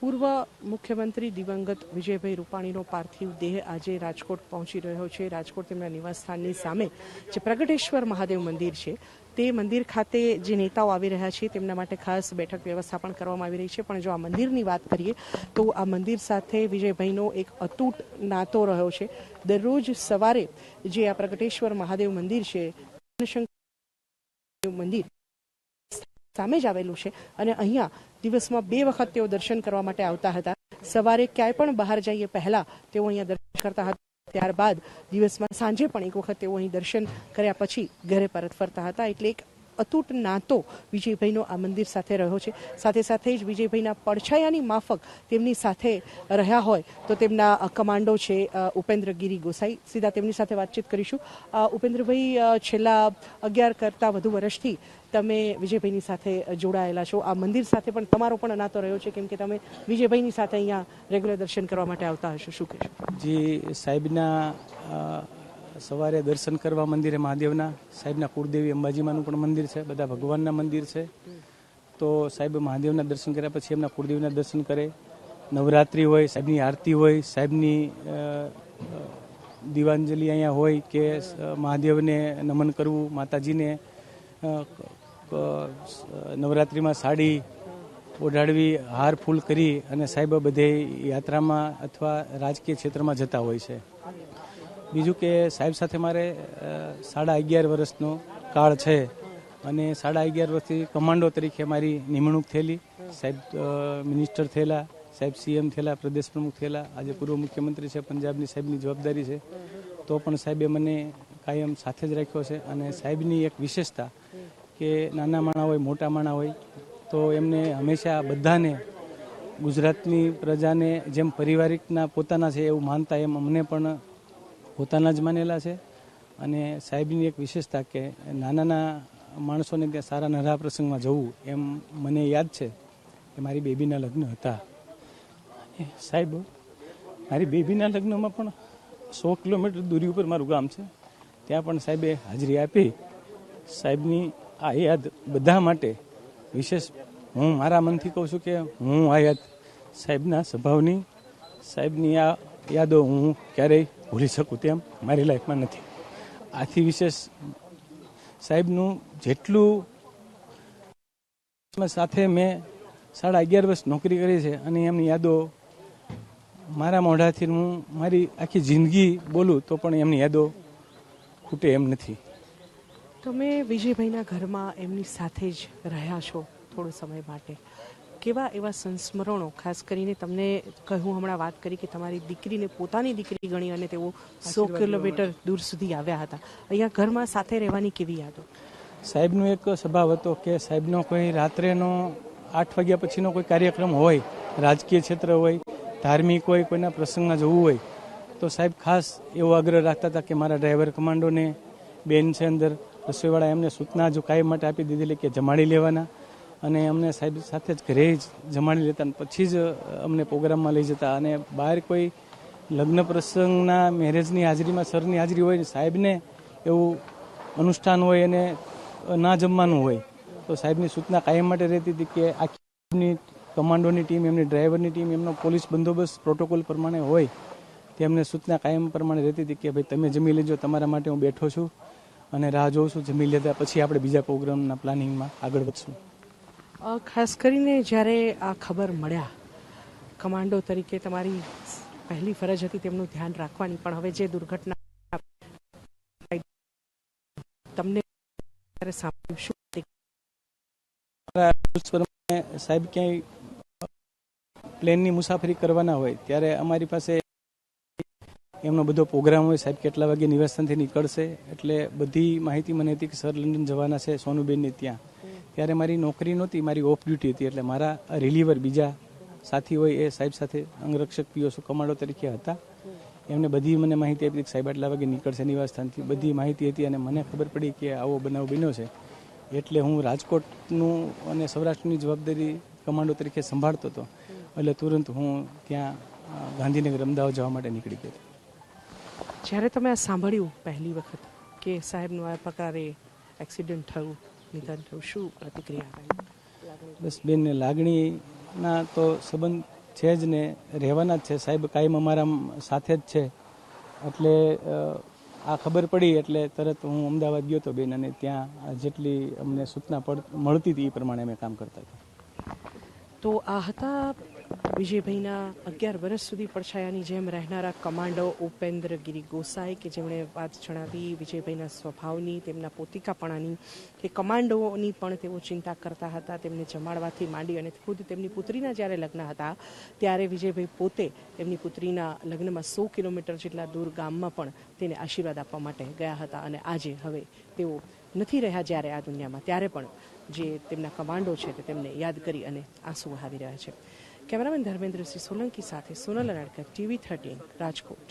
પૂર્વ મુખ્યમંત્રી દિવંગત વિજયભાઈ રૂપાણીનો પાર્થિવ દેહ આજે રાજકોટ પહોંચી રહ્યો છે. રાજકોટ તેમના નિવાસસ્થાનની સામે જે પ્રગટેશ્વર મહાદેવ મંદિર છે, તે મંદિર ખાતે જે નેતાઓ આવી રહ્યા છે, તેમના માટે ખાસ બેઠક વ્યવસ્થા પણ કરવામાં આવી રહી છે. પણ જો આ મંદિરની વાત કરીએ, તો આ મંદિર સાથે વિજયભાઈનો એક અતૂટ નાતો રહ્યો છે. દરરોજ સવારે જે આ પ્રગટેશ્વર મહાદેવ મંદિર છે, મંદિર સામે જ આવેલું છે અને અહીંયા દિવસમાં બે વખત તેઓ દર્શન કરવા માટે આવતા હતા. સવારે ક્યાંય પણ બહાર જઈએ પહેલા તેઓ અહીંયા દર્શન કરતા હતા. ત્યારબાદ દિવસમાં સાંજે પણ એક વખત તેઓ અહીં દર્શન કર્યા પછી ઘરે પરત ફરતા હતા. એટલે એક અતૂટ નાતો વિજયભાઈનો આ મંદિર સાથે રહ્યો છે. સાથે સાથે જ વિજયભાઈના પડછાયાની માફક તેમની સાથે રહ્યા હોય તો તેમના કમાન્ડો છે ઉપેન્દ્ર ઉપેન્દ્રગીરી ગોસાઈ. સીધા તેમની સાથે વાતચીત કરીશું. ઉપેન્દ્રભાઈ છેલ્લા અગિયાર કરતાં વધુ વર્ષથી તમે વિજયભાઈની સાથે જોડાયેલા છો. આ મંદિર સાથે પણ તમારો પણ અનાતો રહ્યો છે, કેમ કે તમે વિજયભાઈની સાથે અહીંયા રેગ્યુલર દર્શન કરવા માટે આવતા હશો. શું કહેશો? જે, સાહેબના સવારે દર્શન કરવા મંદિરે મહાદેવના, સાહેબના કુળદેવી અંબાજીમાંનું પણ મંદિર છે, બધા ભગવાનના મંદિર છે. તો સાહેબ મહાદેવના દર્શન કર્યા પછી એમના કુળદેવીના દર્શન કરે. નવરાત્રિ હોય, સાહેબની આરતી હોય, સાહેબની દીવાંજલિ અહીંયા હોય કે મહાદેવને નમન કરવું, માતાજીને નવરાત્રિમાં સાડી ઓઢાડવી, હાર ફૂલ કરી અને સાહેબ બધે યાત્રામાં અથવા રાજકીય ક્ષેત્રમાં જતા હોય છે. બીજું કે સાહેબ સાથે મારે સાડા અગિયાર વર્ષનો કાળ છે અને સાડા અગિયાર વર્ષથી કમાન્ડો તરીકે મારી નિમણૂક થયેલી. સાહેબ મિનિસ્ટર થયેલા, સાહેબ સીએમ થયેલા, પ્રદેશ પ્રમુખ થયેલા, આજે પૂર્વ મુખ્યમંત્રી છે, પંજાબની સાહેબની જવાબદારી છે. તો પણ સાહેબે મને કાયમ સાથે જ રાખ્યો છે અને સાહેબની એક વિશેષતા કે નાના માણા હોય, મોટા માણા હોય, તો એમને હંમેશા બધાને ગુજરાતની પ્રજાને જેમ પરિવારિકના પોતાના છે એવું માનતા એમ અમને પણ પોતાના જ માનેલા છે. અને સાહેબની એક વિશેષતા કે નાના નાના માણસોને ત્યાં સારા નરા પ્રસંગમાં જવું એમ મને યાદ છે કે મારી બેબીના લગ્ન હતા. સાહેબ, મારી બેબીના લગ્નમાં પણ સો કિલોમીટર દૂરી ઉપર મારું ગામ છે. ત્યાં પણ સાહેબે હાજરી આપી. સાહેબની આ યાદ બધા માટે વિશેષ હું મારા મનથી કહું છું કે હું આ યાદ સાહેબના સ્વભાવની, સાહેબની આ યાદો હું ક્યારેય ભૂલી શકું તેમ મારી લાઈફમાં નથી. આથી વિશેષ સાહેબનું જેટલું સાથે મેં સાડા અગિયાર વર્ષ નોકરી કરી છે અને એમની યાદો મારા મોઢાથી હું મારી આખી જિંદગી બોલું તો પણ એમની યાદો ખૂટે એમ નથી. તમે વિજયભાઈના ઘરમાં એમની સાથે જ રહ્યા છો થોડો સમય માટે. કેવા એવા સંસ્મરણો? ખાસ કરીને તમને કહ્યું હમણાં વાત કરી કે તમારી દીકરીને પોતાની દીકરી ગણી અને તેઓ સો કિલોમીટર દૂર સુધી આવ્યા હતા. અહીંયા ઘરમાં સાથે રહેવાની કેવી યાદો? સાહેબનો એક સ્વભાવ હતો કે સાહેબનો કોઈ રાત્રેનો આઠ વાગ્યા પછીનો કોઈ કાર્યક્રમ હોય રાજકીય ક્ષેત્ર હોય ધાર્મિક હોય કોઈના પ્રસંગમાં જવું હોય તો સાહેબ ખાસ એવો આગ્રહ રાખતા હતા કે મારા ડ્રાઈવર કમાન્ડોને બેન છે અંદર રસોઈવાળા એમને સૂચના જો કાયમ માટે આપી દીધેલી કે જમાડી લેવાના. અને અમને સાહેબ સાથે જ ઘરે જ જમાડી લેતા અને પછી જ અમને પ્રોગ્રામમાં લઈ જતા. અને બહાર કોઈ લગ્ન પ્રસંગના મેરેજની હાજરીમાં, સરની હાજરી હોય સાહેબને એવું અનુષ્ઠાન હોય અને ના જમવાનું હોય, તો સાહેબની સૂચના કાયમ માટે રહેતી હતી કે આખી કમાન્ડોની ટીમ, એમની ડ્રાઈવરની ટીમ, એમનો પોલીસ બંદોબસ્ત પ્રોટોકોલ પ્રમાણે હોય તેમને સૂચના કાયમ પ્રમાણે રહેતી હતી કે ભાઈ તમે જમી લેજો, તમારા માટે હું બેઠો છું અને રાહ જોઉં છું, જમી લેતા પછી આપણે બીજા પ્રોગ્રામના પ્લાનિંગમાં આગળ વધશું. ખાસ કરીને જ્યારે આ ખબર મળ્યા, કમાન્ડો તરીકે તમારી પહેલી ફરજ હતી તેમનું ધ્યાન રાખવાની, પણ હવે જે દુર્ઘટના તમને સાહેબ, ક્યાંય પ્લેનની મુસાફરી કરવાના હોય, ત્યારે અમારી પાસે એમનો બધો પ્રોગ્રામ હોય, સાહેબ કેટલા વાગે નિવાસસ્થાનથી નીકળશે, એટલે બધી માહિતી મને હતી કે સર લંડન જવાના છે, સોનુબેનની ત્યાં. ત્યારે મારી નોકરી નહોતી, મારી ઓફ ડ્યુટી હતી એટલે મારા રિલીવર બીજા સાથી હોય એ સાહેબ સાથે અંગરક્ષક પીઓસો કમાન્ડો તરીકે હતા. એમને બધી મને માહિતી આપી સાહેબ આટલા વાગે નીકળશે નિવાસસ્થાનથી. બધી માહિતી હતી અને મને ખબર પડી કે આવો બનાવ બન્યો છે. એટલે હું રાજકોટનું અને સૌરાષ્ટ્રની જવાબદારી કમાન્ડો તરીકે સંભાળતો હતો. એટલે તુરંત હું ત્યાં ગાંધીનગર, અમદાવાદ જવા માટે નીકળી ગયો. જ્યારે તમે આ સાંભળ્યું પહેલી વખત કે સાહેબનું આ પ્રકારે એક્સિડન્ટ થયું નિધન થયું શું પ્રતિક્રિયા બસ બેનને લાગણીના તો સંબંધ છે જ ને રહેવાના જ છે. સાહેબ કાયમ અમારા સાથે જ છે. એટલે આ ખબર પડી એટલે તરત હું અમદાવાદ ગયો હતો બેન અને ત્યાં જેટલી અમને સૂચના પડ મળતી હતી એ પ્રમાણે અમે કામ કરતા હતા. તો આ હતા વિજયભાઈના અગિયાર વર્ષ સુધી પડછાયાની જેમ રહેનારા કમાન્ડો ઉપેન્દ્ર ગિરી ગોસાઈ કે જેમણે વાત જણાવી વિજયભાઈના સ્વભાવની, તેમના પોતિકાપણાની કે કમાન્ડોની પણ તેઓ ચિંતા કરતા હતા, તેમને જમાડવાથી માંડી અને ખુદ તેમની પુત્રીના જ્યારે લગ્ન હતા, ત્યારે વિજયભાઈ પોતે તેમની પુત્રીના લગ્નમાં સો કિલોમીટર જેટલા દૂર ગામમાં પણ તેને આશીર્વાદ આપવા માટે ગયા હતા અને આજે હવે તેઓ નથી રહ્યા જ્યારે આ દુનિયામાં. ત્યારે પણ જે તેમના કમાન્ડો છે તે તેમને યાદ કરી અને આંસુ વહાવી રહ્યા છે. કેમેરામેન ધર્મેન્દ્રસિંહ સોલંકી સાથે સોનલ અનાડકર ટીવી થર્ટીન રાજકોટ